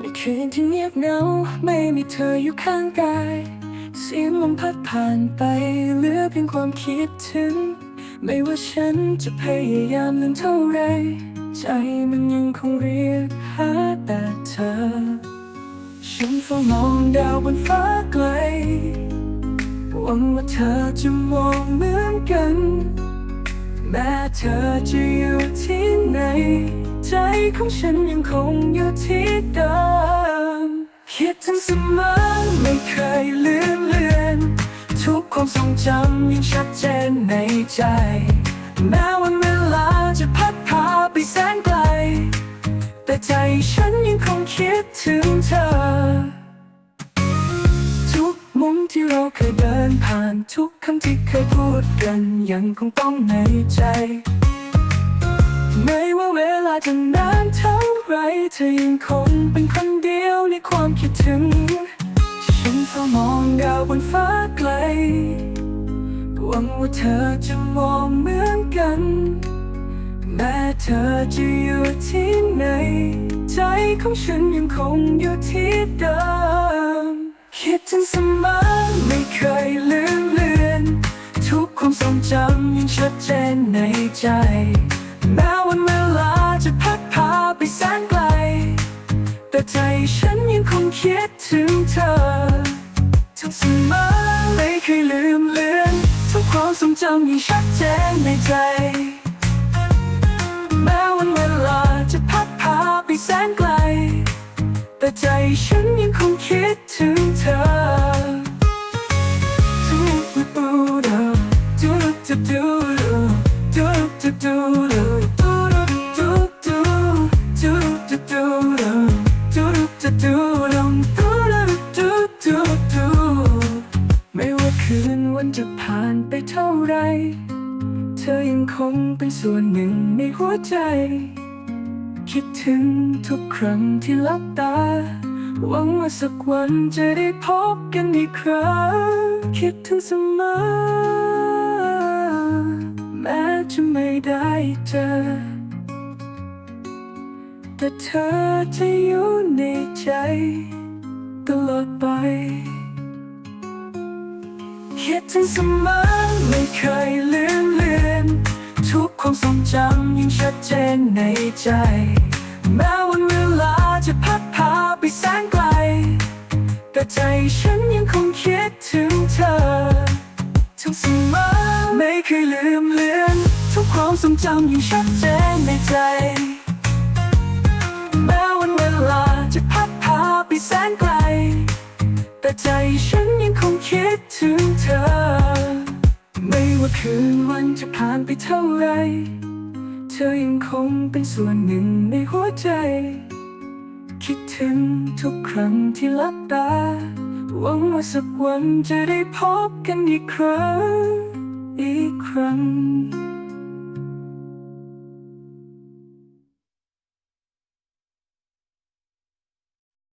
ในคืนที่เงียบเหงาไม่มีเธออยู่ข้างกาย เสียงลมพัดผ่านไปเหลือเพียงความคิดถึง ไม่ว่าฉันจะพยายามลืมเท่าไร ใจมันยังคงเรียกหาแต่เธอ ฉันเฝ้ามองดาวบนฟ้าไกลหวังว่าเธอจะมองเหมือนกัน แม้เธอจะอยู่ที่ไหน ใจของฉันยังคงอยู่ที่เดิมคิดถึงเสมอไม่เคยลืมเลือน ทุกความทรงจำยังชัดเจนในใจ แม้วันเวลาจะพัดพาไปแสนไกล แต่ใจฉันยังคงคิดถึงเธอ ทุกมุมที่เราเคยเดินผ่านทุกคำที่เคยพูดกันยังคงต้องในใจ ธอยังคงเป็นคนเดียวในความคิดถึง ฉันเฝ้ามองดาวบนฟ้าไกล หวังว่าเธอจะมองเหมือนกัน แม้เธอจะอยู่ที่ไหน ใจของฉันยังคงอยู่ที่เดิม คิดถึงเสมอไม่เคยลืมเลือน ทุกความทรงจำยังชัดเจนในใจ แต่ใจฉันยังคงคิดถึงเธอทุกเสมอไม่เคยลืมเลือนทุกความทรงจำยังชัดเจนในใจ แม้วันเวลาจะพัดพาไปแสนไกล แต่ใจฉัน ไร เธอยังคงเป็นส่วนหนึ่งในหัวใจ คิดถึงทุกครั้งที่หลับตา หวังว่าสักวันจะได้พบกันอีกครั้ง คิดถึงเสมอ แม้จะไม่ได้เจอ แต่เธอจะอยู่ในใจ ตลอดไป คิดถึงเสมอ ใจ แม้วันเวลาจะพัดพาไปแสนไกล แต่ใจฉันยังคงคิดถึงเธอทุกเสมอไม่เคยลืมเลือนทุกความทรงจำยังชัดเจนในใจ แม้วันเวลาจะพัดพาไปแสนไกล แต่ใจฉันยังคงคิดถึงเธอ ไม่ว่าคืนวันจะผ่านไปเท่าไร ธอยังคงเป็นส่วนหนึ่งในหัวใจ คิดถึงทุกครั้งที่ลับตา หวังว่าสักวันจะได้พบกันอีกครั้ง อีกครั้ง